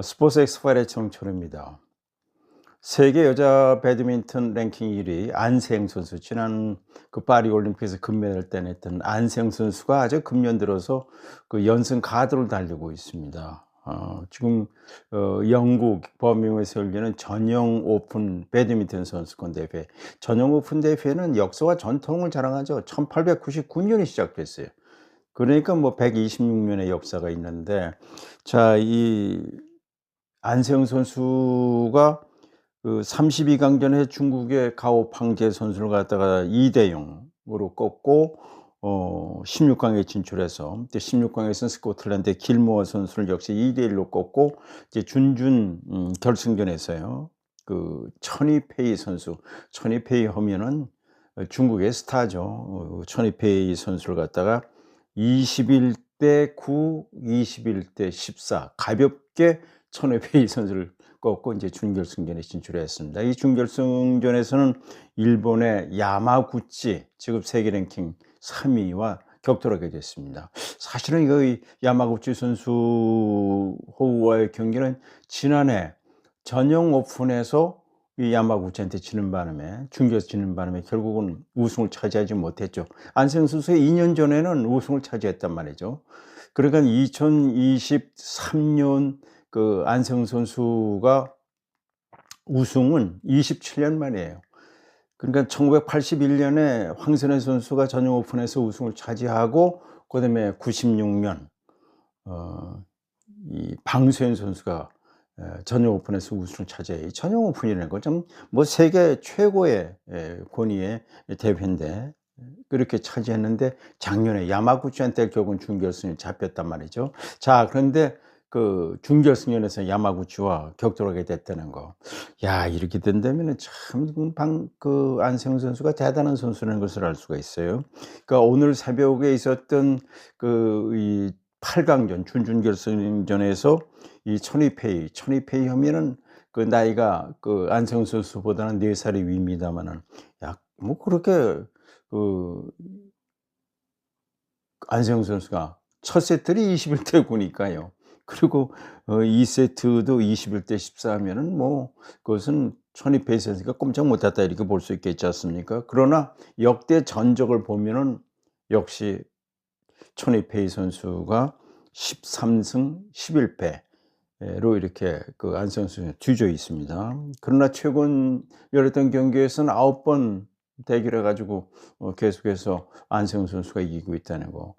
스포츠 엑스파일의 정철입니다. 세계 여자 배드민턴 랭킹 1위 안세영 선수 지난 그 파리 올림픽에서 금메달을 따냈던 안세영 선수가 아주 금년 들어서 그 연승 가드를 달리고 있습니다. 어, 지금 어, 영국 버밍에서 열리는 전용 오픈 배드민턴 선수권 대회 전용 오픈 대회는 역사와 전통을 자랑하죠. 1899년에 시작됐어요. 그러니까 뭐 126년의 역사가 있는데 자 이 안세영 선수가 그 32강전에 중국의 가오 팡제 선수를 갖다가 2대 0으로 꺾고 어 16강에 진출해서 이제 16강에서는 스코틀랜드의 길모어 선수를 역시 2대 1로 꺾고 이제 준준 음, 결승전에서요. 그 천이페이 선수, 천이페이 하면은 중국의 스타죠. 어, 천이페이 선수를 갖다가 21대 9, 21대 14 가볍게 천회페이 선수를 꺾고 이제 준결승전에 진출했습니다. 이 준결승전에서는 일본의 야마구치 지금 세계 랭킹 3위와 격돌하게 됐습니다. 사실은 이 야마구치 선수 호우와의 경기는 지난해 전용 오픈에서 이 야마구치한테 지는 바람에 중결 지는 바람에 결국은 우승을 차지하지 못했죠. 안생 선수의 2년 전에는 우승을 차지했단 말이죠. 그러니까 2023년 그 안성 선수가 우승은 27년 만이에요. 그러니까 1981년에 황선혜 선수가 전용 오픈에서 우승을 차지하고 그다음에 96년 어, 이 방수현 선수가 전용 오픈에서 우승을 차지해. 전용 오픈이라는 건 좀 뭐 세계 최고의 권위의 대회인데 그렇게 차지했는데 작년에 야마구치한테 결국은 준결승에 잡혔단 말이죠. 자, 그런데 그 준결승전에서 야마구치와 격돌하게 됐다는 거. 야, 이렇게 된다면 참, 방, 그, 안세영 선수가 대단한 선수라는 것을 알 수가 있어요. 그러니까 오늘 새벽에 있었던 그, 이 8강전, 준준결승전에서 이 천이페이, 천이페이 하면은 그 나이가 그 안세영 선수보다는 4살이 위입니다만은, 야, 뭐 그렇게 그, 안세영 선수가 첫 세트를 21대 9니까요. 그리고 어 2세트도 21대 14 하면은 뭐 그것은 천이페이 선수가 꼼짝 못했다 이렇게 볼 수 있겠지 않습니까? 그러나 역대 전적을 보면은 역시 천이페이 선수가 13승 11패로 이렇게 그 안성 선수 뒤져 있습니다. 그러나 최근 열렸던 경기에서는 9번 대결해 가지고 어 계속해서 안세영 선수가 이기고 있다는 거.